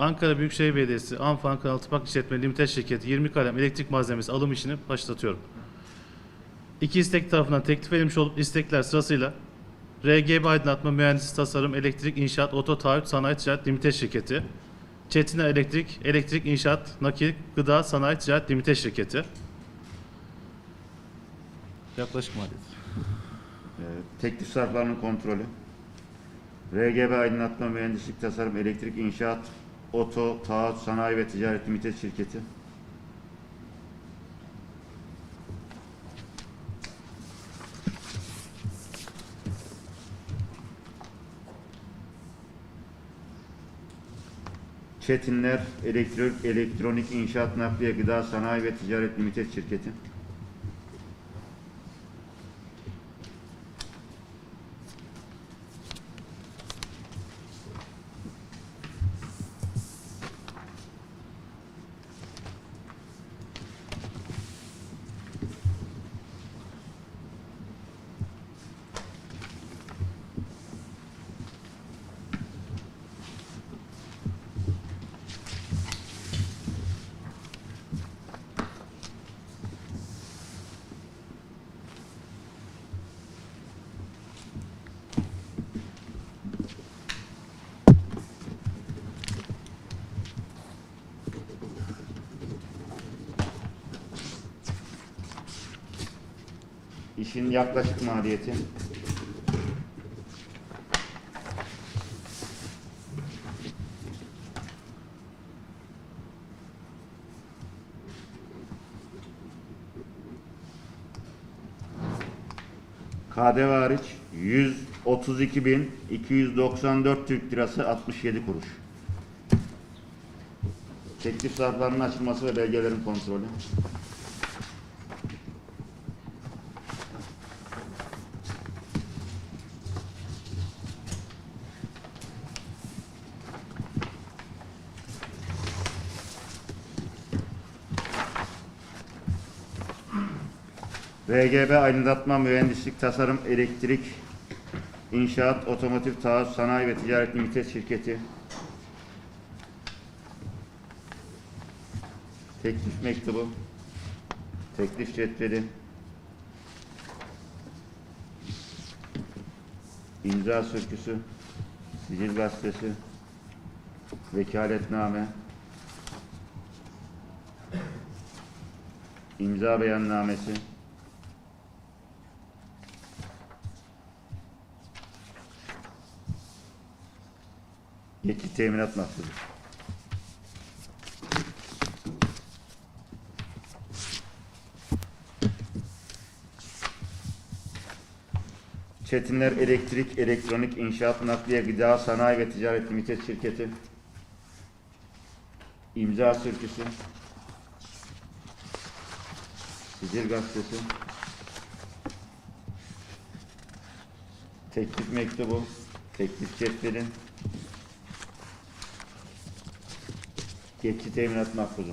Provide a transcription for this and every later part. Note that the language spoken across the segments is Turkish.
Ankara Büyükşehir Belediyesi Anfan Kanal Tıpak İşletme Limited Şirketi 20 kalem elektrik malzemesi alım işini başlatıyorum. İki istek tarafından teklif edilmiş olup istekler sırasıyla RGB Aydınlatma Mühendisi Tasarım Elektrik İnşaat Oto Taahhüt Sanayi Ticaret Limited Şirketi Çetiner Elektrik, Elektrik İnşaat, Nakil, Gıda Sanayi Ticaret Limited Şirketi. Yaklaşık maliyet. Ee, teklif sarflarının kontrolü. RGB Aydınlatma Mühendislik Tasarım Elektrik İnşaat Oto Taahhüt Sanayi ve Ticaret Limited Şirketi. Çetinler Elektrik, Elektronik İnşaat Nakliye Gıda Sanayi ve Ticaret Limited Şirketi. İşin yaklaşık maliyeti. KDV hariç 132.294 Türk Lirası 67 kuruş. Teklif zarflarının açılması ve belgelerin kontrolü. RGB Aydınlatma Mühendislik Tasarım Elektrik İnşaat Otomotiv Taahhüt Sanayi ve Ticaret Limited Şirketi. Teklif mektubu. Teklif cetveli. İmza sürküsü Sicil gazetesi Vekaletname. İmza beyannamesi Geçici teminat mahsulü. Çetinler Elektrik, Elektronik, İnşaat, Nakliye, Gıda, Sanayi ve Ticaret Limited Şirketi. İmza sürküsü. Sicil gazetesi. Teklif mektubu. Teklif cetveli. Geçici teminat makbuzu.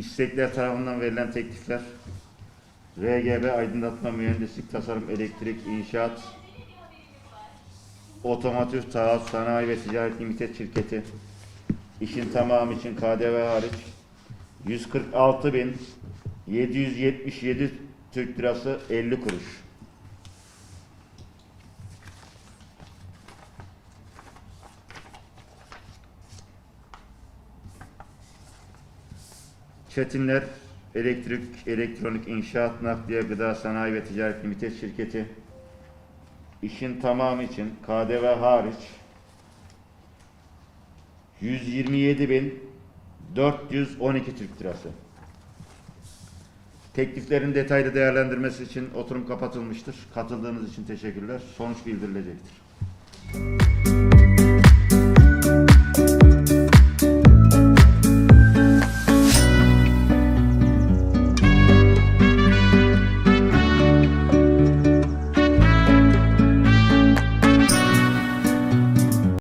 İstekler tarafından verilen teklifler RGB Aydınlatma Mühendislik Tasarım Elektrik İnşaat Otomotiv Taahhüt Sanayi ve Ticaret Limited Şirketi işin tamamı için KDV hariç 146.777 Türk Lirası 50 kuruş. Çetinler Elektrik, Elektronik İnşaat Nakliye Gıda Sanayi ve Ticaret Limited Şirketi işin tamamı için KDV hariç 127.412 Türk Lirası. Tekliflerin detaylı değerlendirmesi için oturum kapatılmıştır. Katıldığınız için teşekkürler. Sonuç bildirilecektir.